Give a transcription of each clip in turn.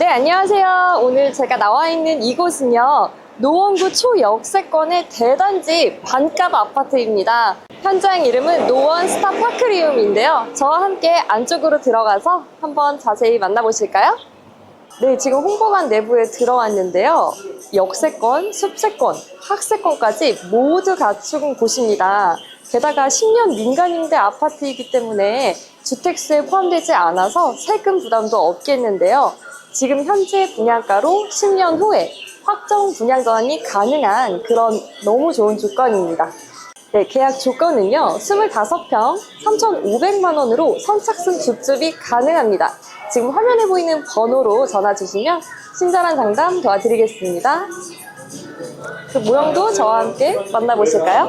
네, 안녕하세요. 오늘 제가 나와 있는 이곳은요. 노원구 초역세권의 대단지 반값 아파트입니다. 현장 이름은 노원 스타파크리움인데요. 저와 함께 안쪽으로 들어가서 한번 자세히 만나보실까요? 네, 지금 홍보관 내부에 들어왔는데요. 역세권, 숲세권, 학세권까지 모두 갖춘 곳입니다. 게다가 10년 민간임대 아파트이기 때문에 주택수에 포함되지 않아서 세금 부담도 없겠는데요. 지금 현재 분양가로 10년 후에 확정 분양 전환이 가능한 그런 너무 좋은 조건입니다. 네, 계약 조건은요. 25평 3,500만 원으로 선착순 줍줍이 가능합니다. 지금 화면에 보이는 번호로 전화 주시면 친절한 상담 도와드리겠습니다. 그 모형도 저와 함께 만나보실까요?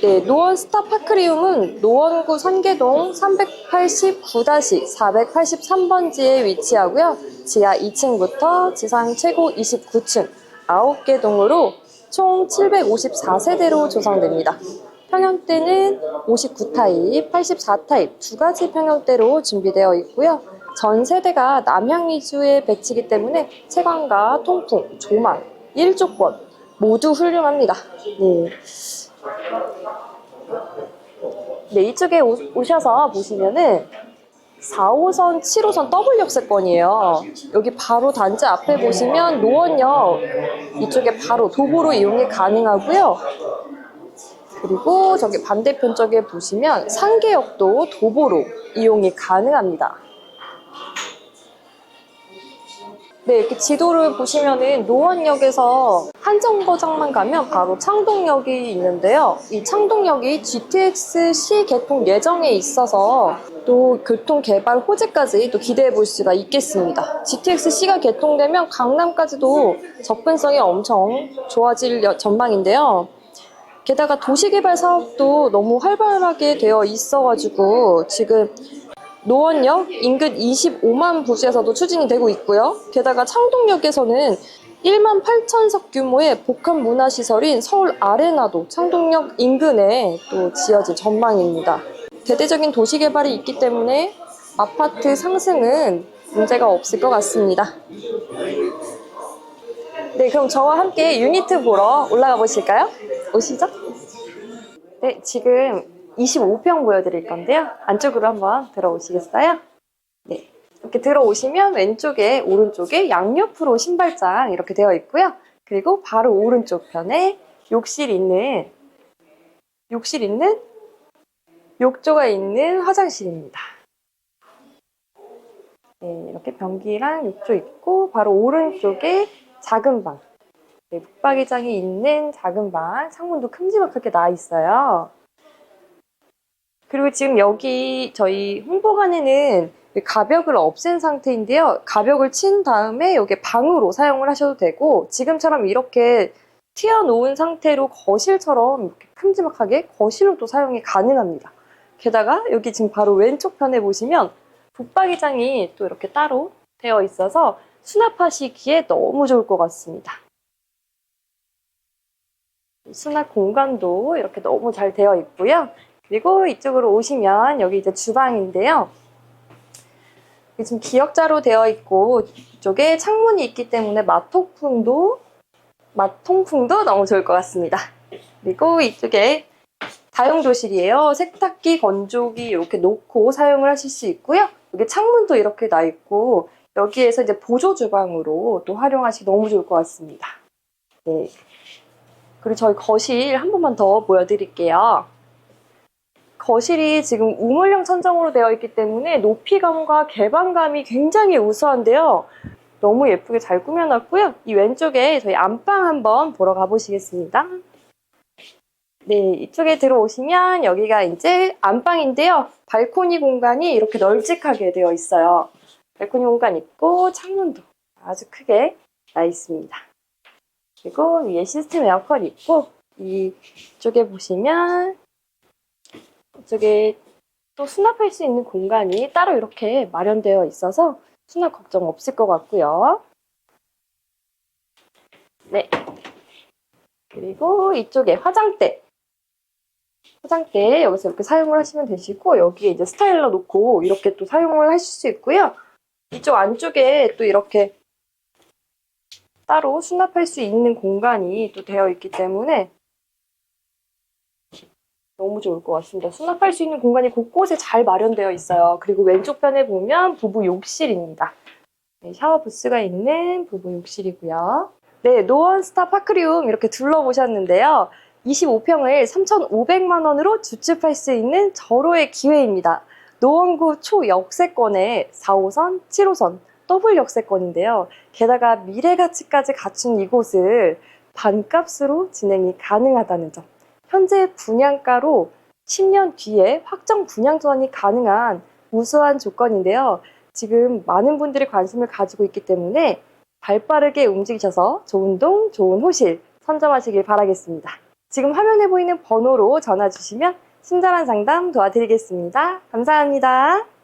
네, 노원 스타파크리움은 노원구 선계동 389-483번지에 위치하고요. 지하 2층부터 지상 최고 29층 9개 동으로 총 754세대로 조성됩니다. 평형대는 59타입, 84타입 두 가지 평형대로 준비되어 있고요. 전 세대가 남향 위주의 배치이기 때문에 채광과 통풍, 조망, 일조권 모두 훌륭합니다. 네. 네, 이쪽에 오, 오셔서 보시면은 4호선, 7호선 더블 역세권이에요. 여기 바로 단지 앞에 보시면 노원역 이쪽에 바로 도보로 이용이 가능하고요. 그리고 저기 반대편 쪽에 보시면 상계역도 도보로 이용이 가능합니다. 네, 이렇게 지도를 보시면은 노원역에서 한정거장만 가면 바로 창동역이 있는데요. 이 창동역이 GTX C 개통 예정에 있어서 또 교통 개발 호재까지 또 기대해 볼 수가 있겠습니다. GTX C가 개통되면 강남까지도 접근성이 엄청 좋아질 여- 전망인데요. 게다가 도시개발 사업도 너무 활발하게 되어 있어가지고 지금 노원역 인근 25만 부지에서도 추진이 되고 있고요. 게다가 창동역에서는 1만 8천석 규모의 복합 문화시설인 서울 아레나도 창동역 인근에 또 지어질 전망입니다. 대대적인 도시개발이 있기 때문에 아파트 상승은 문제가 없을 것 같습니다. 네, 그럼 저와 함께 유니트 보러 올라가 보실까요? 오시죠. 네, 지금 25평 보여드릴 건데요. 안쪽으로 한번 들어오시겠어요? 네. 이렇게 들어오시면 왼쪽에, 오른쪽에 양옆으로 신발장 이렇게 되어 있고요. 그리고 바로 오른쪽 편에 욕실 있는, 욕실 있는, 욕조가 있는 화장실입니다. 네, 이렇게 변기랑 욕조 있고, 바로 오른쪽에 작은 방. 네, 북박이장이 있는 작은 방, 창문도 큼지막하게 나 있어요. 그리고 지금 여기 저희 홍보관에는 가벽을 없앤 상태인데요. 가벽을 친 다음에 여기 방으로 사용을 하셔도 되고 지금처럼 이렇게 튀어놓은 상태로 거실처럼 이렇게 큼지막하게 거실로도 사용이 가능합니다. 게다가 여기 지금 바로 왼쪽 편에 보시면 붙박이장이 또 이렇게 따로 되어 있어서 수납하시기에 너무 좋을 것 같습니다. 수납 공간도 이렇게 너무 잘 되어 있고요. 그리고 이쪽으로 오시면 여기 이제 주방인데요. 지금 기역자로 되어 있고 이쪽에 창문이 있기 때문에 맛통풍도 맛통풍도 너무 좋을 것 같습니다. 그리고 이쪽에 다용도실이에요. 세탁기, 건조기 이렇게 놓고 사용을 하실 수 있고요. 여기 창문도 이렇게 나 있고 여기에서 이제 보조 주방으로 또 활용하시기 너무 좋을 것 같습니다. 네. 그리고 저희 거실 한 번만 더 보여드릴게요. 거실이 지금 우물형 천정으로 되어 있기 때문에 높이감과 개방감이 굉장히 우수한데요. 너무 예쁘게 잘 꾸며놨고요. 이 왼쪽에 저희 안방 한번 보러 가보시겠습니다. 네, 이쪽에 들어오시면 여기가 이제 안방인데요. 발코니 공간이 이렇게 널찍하게 되어 있어요. 발코니 공간 있고 창문도 아주 크게 나 있습니다. 그리고 위에 시스템 에어컨 있고 이쪽에 보시면 이쪽에 또 수납할 수 있는 공간이 따로 이렇게 마련되어 있어서 수납 걱정 없을 것 같고요. 네. 그리고 이쪽에 화장대. 화장대 여기서 이렇게 사용을 하시면 되시고 여기에 이제 스타일러 놓고 이렇게 또 사용을 하실 수 있고요. 이쪽 안쪽에 또 이렇게 따로 수납할 수 있는 공간이 또 되어 있기 때문에 너무 좋을 것 같습니다. 수납할 수 있는 공간이 곳곳에 잘 마련되어 있어요. 그리고 왼쪽 편에 보면 부부 욕실입니다. 네, 샤워 부스가 있는 부부 욕실이고요. 네, 노원 스타 파크리움 이렇게 둘러보셨는데요. 25평을 3,500만 원으로 주축할 수 있는 절호의 기회입니다. 노원구 초역세권에 4호선, 7호선, 더블 역세권인데요. 게다가 미래 가치까지 갖춘 이곳을 반값으로 진행이 가능하다는 점. 현재 분양가로 10년 뒤에 확정 분양 전환이 가능한 우수한 조건인데요. 지금 많은 분들이 관심을 가지고 있기 때문에 발빠르게 움직이셔서 좋은 동, 좋은 호실 선점하시길 바라겠습니다. 지금 화면에 보이는 번호로 전화 주시면 친절한 상담 도와드리겠습니다. 감사합니다.